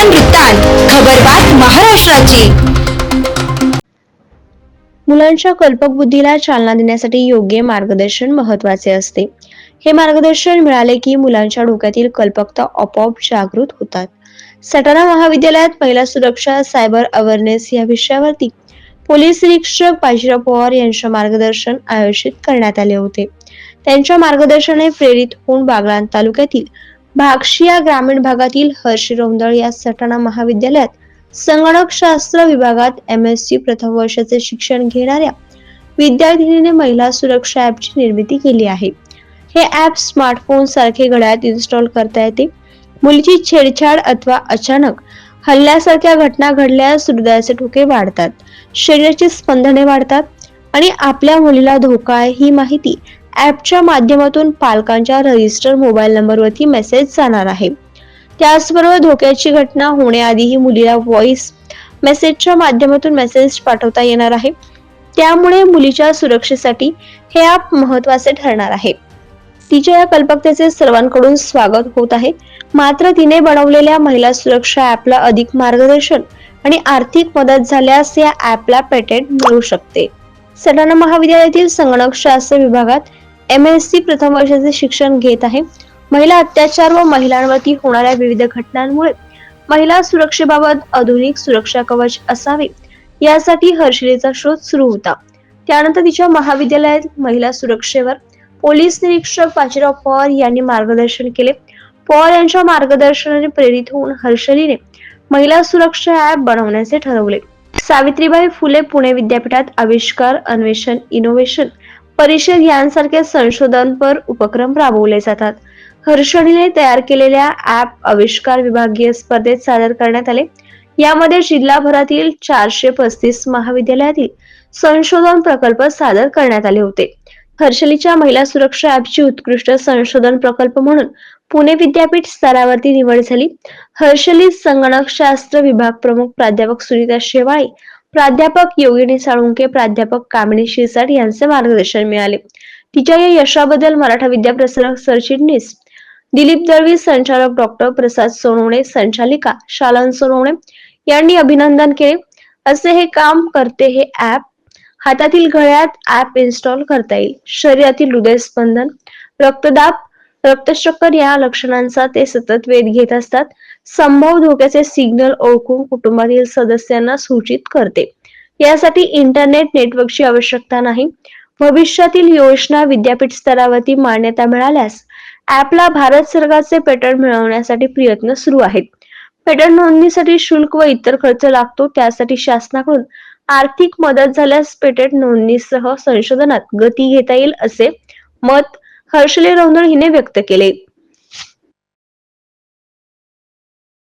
महान वृत्तांत खबरबात महाराष्ट्राची. मुलांच्या कल्पक बुद्धीला चालना देण्यासाठी योग्य मार्गदर्शन महत्त्वाचे असते. हे मार्गदर्शन मिळाले की मुलांच्या डोक्यातील कल्पकता आपोआप जागृत होतात. सटाणा महाविद्यालयात महिला सुरक्षा सायबर अवेअरनेस या विषयावरती पोलीस निरीक्षक बाजीराव पवार यांचे मार्गदर्शन आयोजित करण्यात आले होते. त्यांच्या मार्गदर्शनाने प्रेरित होऊन बागलाण तालुक्यातील भागशिया ग्रामीण भागातील हर्ष रोंदळ या सटाणा महाविद्यालयात संगणक शास्त्र विभागात एम एस सी प्रथम वर्षाचे शिक्षण घेणाऱ्या विद्यार्थिनीने महिला सुरक्षा ऍपची निर्मिती केली आहे. हे ऍप स्मार्टफोन सारखे घड्याळात इन्स्टॉल करता येते. मुलीची छेडछाड अथवा अचानक हल्ल्यासारख्या घटना घडल्यास हृदयाचे ठोके वाढतात शरीराची स्पंदने वाढतात आणि आपल्या मुलीला धोका आहे ही माहिती ॲपच्या माध्यमातून पालकांच्या रजिस्टर मोबाईल नंबरवरती मेसेज जाणार आहे. त्याचबरोबर धोक्याची घटना होण्याआधीही मुलीला व्हॉइस मेसेजच्या माध्यमातून मेसेज पाठवता येणार आहे. त्यामुळे मुलीच्या सुरक्षेसाठी हे ॲप महत्त्वाचे ठरणार आहे. तिच्या या कल्पकतेचे सर्वांकडून स्वागत होत आहे. मात्र तिने बनवलेल्या महिला सुरक्षा ॲपला अधिक मार्गदर्शन आणि आर्थिक मदत झाल्यास या ॲपला पेटेंट मिळू शकते. सटाणा महाविद्यालयातील संगणक शास्त्र विभागात एम एस सी प्रथम वर्षाचे शिक्षण घेत आहे. महिला अत्याचार व महिलांवरती होणाऱ्या विविध घटनांमुळे महिला सुरक्षेबाबत आधुनिक सुरक्षा कवच असावे यासाठी हर्षिलेचा शोध सुरू होता. त्यानंतर तिच्या महाविद्यालयात महिला सुरक्षेवर पोलीस निरीक्षक बाजीराव पवार यांनी मार्गदर्शन केले. पवार यांच्या मार्गदर्शनाने प्रेरित होऊन हर्षलीने महिला सुरक्षा ऍप बनवण्याचे ठरवले. सावित्रीबाई फुले पुणे विद्यापीठात आविष्कार अन्वेषण इनोव्हेशन परिषद यांसारखे संशोधनपर उपक्रम राबवले जातात. हर्षणीने तयार केलेल्या ऍप आविष्कार विभागीय स्पर्धेत सादर करण्यात आले. यामध्ये जिल्हाभरातील चारशे पस्तीस महाविद्यालयातील संशोधन प्रकल्प सादर करण्यात आले होते. हर्षलीच्या महिला सुरक्षा ऍपची उत्कृष्ट संशोधन प्रकल्प म्हणून पुणे विद्यापीठ स्तरावरती निवड झाली. हर्षली संगणक शास्त्र विभाग प्रमुख प्राध्यापक सुनीता शेवाळे प्राध्यापक योगिनी साळुंके प्राध्यापक कामिनी शिरसाट यांचे मार्गदर्शन मिळाले. तिच्या या यशाबद्दल मराठा विद्याप्रसारक सरचिटणीस दिलीप दळवी संचालक डॉक्टर प्रसाद सोनवणे संचालिका शालन सोनवणे यांनी अभिनंदन केले. असे हे काम करते हे ऍप हातातील घड्यात ऍप इन्स्टॉल करता येईल. शरीरातील हृदयस्पंदन रक्तदाब रक्तशक्कर या लक्षणांचा ते सतत वेध घेत असतात. संभव धोक्याचे सिग्नल ओळखून कुटुंबातील सदस्यांना सूचित करते. यासाठी इंटरनेट नेटवर्कची आवश्यकता नाही. भविष्यातील योजना विद्यापीठ स्तरावरती मान्यता मिळाल्यास ऍपला भारत सरकारचे पेटंट मिळवण्यासाठी प्रयत्न सुरू आहेत. पेटंट नोंदणीसाठी शुल्क व इतर खर्च लागतो त्यासाठी शासनाकडून आर्थिक मदत झाल्यास पेटंट नोंदणीसह संशोधनात गती घेता येईल असे मत हर्षले रौंदळ हिने व्यक्त केले.